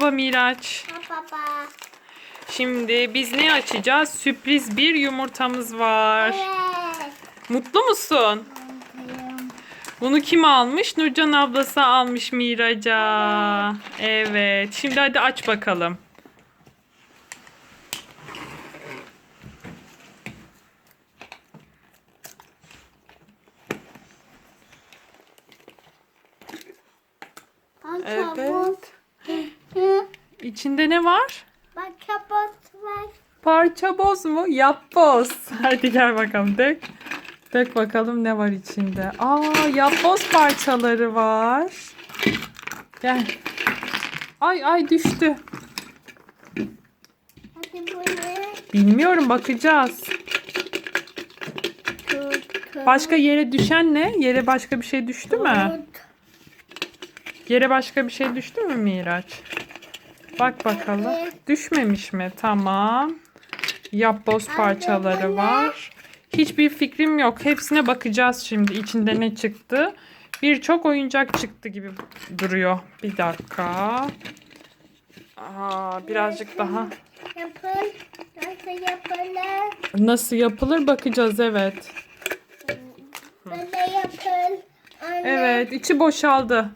Baba Miraç. Baba. Şimdi biz ne açacağız? Sürpriz bir yumurtamız var. Evet. Mutlu musun? Bunu kim almış? Nurcan ablası almış Miraç'a. Evet. Şimdi hadi aç bakalım. Bak Evet. İçinde ne var? Kabuk var. Parça boz mu? Yap boz. Hadi gel bakalım dök. Dök bakalım ne var içinde. Aa yap boz parçaları var. Gel. Ay ay düştü. Hadi bu ne? Bilmiyorum bakacağız. Başka yere düşen ne? Yere başka bir şey düştü mü? Yere başka bir şey düştü mü Miraç? Bak bakalım. Düşmemiş mi? Tamam. Yapboz parçaları var. Hiçbir fikrim yok. Hepsine bakacağız şimdi. İçinde ne çıktı? Birçok oyuncak çıktı gibi duruyor. Bir dakika. Aa, birazcık daha. Yapın. Nasıl yapılır? Nasıl yapılır bakacağız evet. Böyle yapın. Anne. Evet, içi boşaldı.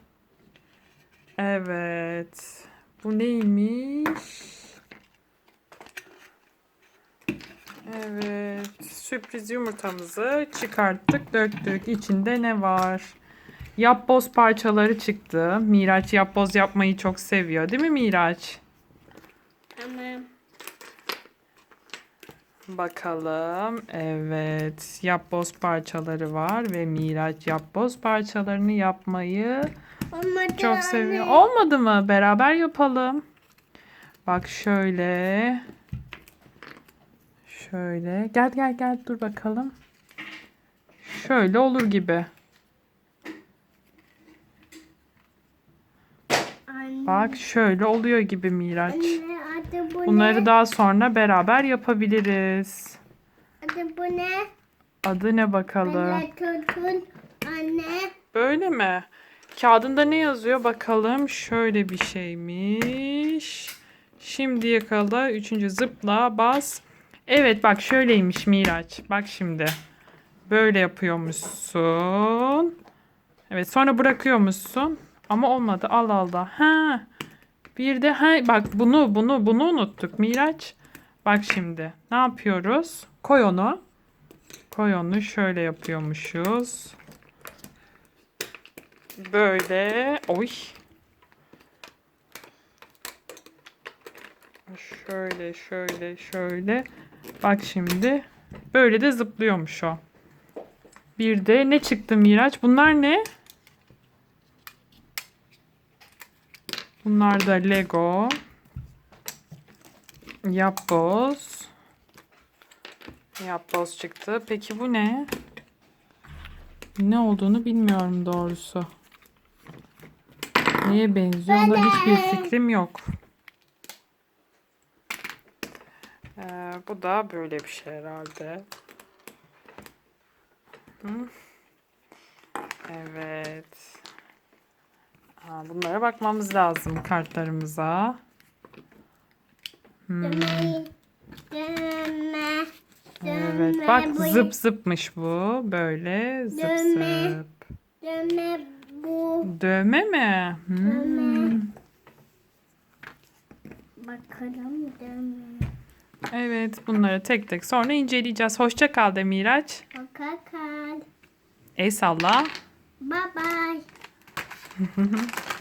Evet. Bu neymiş? Evet, sürpriz yumurtamızı çıkarttık, döktük. İçinde ne var? Yapboz parçaları çıktı. Miraç yapboz yapmayı çok seviyor, değil mi Miraç? Tamam. Bakalım. Evet, yapboz parçaları var ve Miraç yapboz parçalarını yapmayı Olmadı Çok seviyor. anne. Olmadı mı? Beraber yapalım. Bak şöyle. Şöyle. Gel gel gel dur bakalım. Şöyle olur gibi. Anne. Bak şöyle oluyor gibi Miraç. Anne adı bu Bunları ne? daha sonra beraber yapabiliriz. Adı bu ne? Adı ne bakalım? Tutun. Anne. Böyle mi? Kağıdında ne yazıyor bakalım. Şöyle bir şeymiş. Şimdi yakala. Üçüncü zıpla bas. Evet bak şöyleymiş Miraç. Bak şimdi. Böyle yapıyormuşsun. Evet sonra bırakıyormuşsun. Ama olmadı. Al al da. Ha. Bir de ha bak bunu bunu bunu unuttuk Miraç. Bak şimdi. Ne yapıyoruz? Koy onu. Koy onu şöyle yapıyormuşuz. Böyle. Oy. Şöyle şöyle şöyle. Bak şimdi. Böyle de zıplıyormuş o. Bir de ne çıktı Miraç? Bunlar ne? Bunlar da Lego. Yapboz. Yapboz çıktı. Peki bu ne? Ne olduğunu bilmiyorum doğrusu. Neye benziyor onda hiçbir fikrim yok. Ee, bu da böyle bir şey herhalde. Hı? Evet. Ha, bunlara bakmamız lazım kartlarımıza. Hmm, evet. Bak zıp zıpmış bu. Böyle zıp zıp. Bu. Dövme mi? Hmm. Dövme. Bakalım deme. Evet bunları tek tek sonra inceleyeceğiz. Hoşça kal de Miraç. Hoşça kal. El salla. Bye bye.